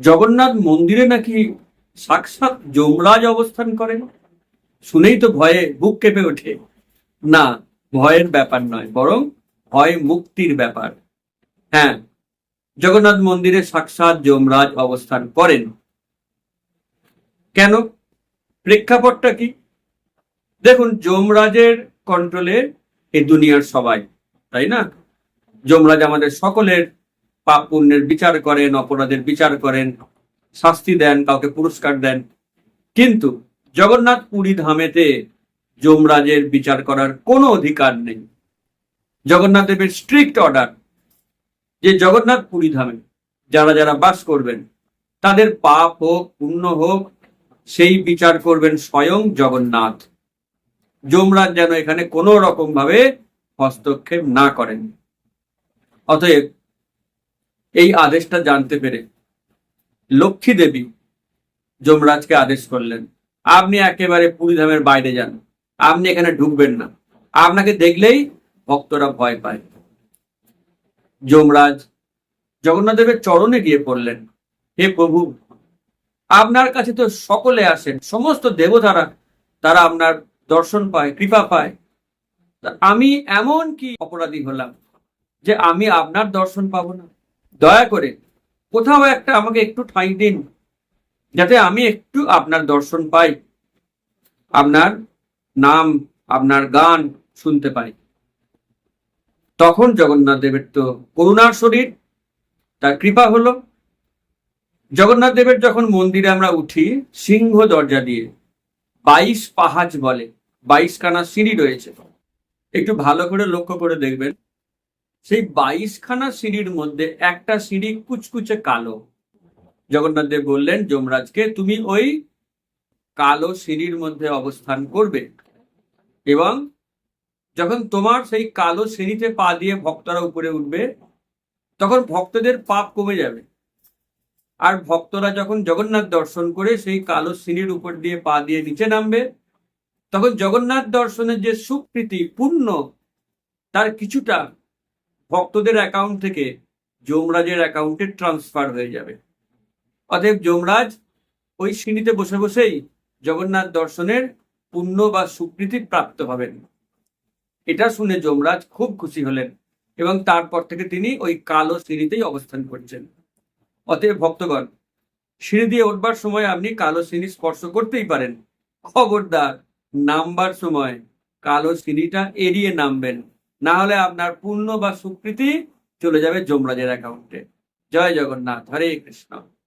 জগন্নাথ মন্দিরে নাকি সাক্ষাৎ যমরাজ অবস্থান করেন? শুনেই তো ভয়ে বুক কেঁপে ওঠে। না, ভয়ের ব্যাপার নয়, বরং ভয় মুক্তির ব্যাপার। হ্যাঁ জগন্নাথ মন্দিরে সাক্ষাৎ যমরাজ অবস্থান করেন। কেন? প্রেক্ষাপটটা কি? দেখুন, যমরাজের কন্ট্রোলে এই দুনিয়ার সবাই, তাই না? যমরাজ আমাদের সকলের পাপ পুণ্যের বিচার করেন, অপরাধের বিচার করেন, শাস্তি দেন, কাউকে পুরস্কার দেন। কিন্তু জগন্নাথ পুরী ধামেতে যমরাজের বিচার করার কোনো অধিকার নেই। জগন্নাথ দেবের স্ট্রিক্ট অর্ডার যে জগন্নাথ পুরী ধামে যারা যারা বাস করবেন, তাদের পাপ হোক, পুণ্য হোক, সেই বিচার করবেন স্বয়ং জগন্নাথ। যমরাজ যেন এখানে কোনো রকম ভাবে হস্তক্ষেপ না করেন। অতএব এই আদেশটা জানতে পেরে লক্ষ্মী দেবী যমরাজকে আদেশ করলেন, আপনি একেবারে পুরীধামের বাইরে যান, আপনি এখানে ঢুকবেন না। আপনাকে দেখলেই ভক্তরা ভয় পায়। যমরাজ জগন্নাথ দেবের চরণে গিয়ে পড়লেন হে প্রভু, আপনার কাছে তো সকলে আসেন, সমস্ত দেবতারা, তারা আপনার দর্শন পায়, কৃপা পায়। আমি এমন কি অপরাধী হলাম যে আমি আপনার দর্শন পাবো না? দয়া করে কোথাও একটা আমাকে একটু ঠাঁই দিন, যাতে আমি একটু আপনার দর্শন পাই, আপনার নাম, আপনার গান শুনতে পাই। তখন জগন্নাথ দেবের তো করুণার শরীর, তার কৃপা হলো। জগন্নাথ দেবের যখন মন্দিরে আমরা উঠি, সিংহ দরজা দিয়ে বাইশ পাহাজ বলে, বাইশ খানা সিঁড়ি রয়েছে। একটু ভালো করে লক্ষ্য করে দেখবেন সেই বাইশ খানা সিঁড়ির মধ্যে একটা সিঁড়ি কুচকুচে কালো। জগন্নাথ দেব বললেন, যমরাজকে তুমি ওই কালো সিঁড়ির মধ্যে অবস্থান করবে এবং যখন তোমার সেই কালো সিঁড়িতে পা দিয়ে ভক্তরা উপরে উঠবে, তখন ভক্তদের পাপ কমে যাবে। আর ভক্তরা যখন জগন্নাথ দর্শন করে সেই কালো সিঁড়ির উপর দিয়ে পা দিয়ে নিচে নামবে, তখন জগন্নাথ দর্শনের যে সুকৃতি পূর্ণ তার কিছুটা ভক্তদের অ্যাকাউন্ট থেকে যমরাজের অ্যাকাউন্টে ট্রান্সফার হয়ে যাবে। অতএব যমরাজ ওই সিঁড়িতে বসে বসেই জগন্নাথ দর্শনের পুণ্য বা সুকৃতি প্রাপ্ত হবেন। এটা শুনে যমরাজ খুব খুশি হলেন এবং তারপর থেকে তিনি ওই কালো সিঁড়িতেই অবস্থান করছেন। অতএব ভক্তগণ, সিঁড়ি দিয়ে উঠবার সময় আপনি কালো সিঁড়ি স্পর্শ করতেই পারেন। খবরদার নামবার সময় কালো সিঁড়িটা এড়িয়ে নামবেন। না হলে আপনার পূর্ণ বা সুকৃতি চলে যাবে যমরাজের অ্যাকাউন্টে জয় জগন্নাথ হরে কৃষ্ণ।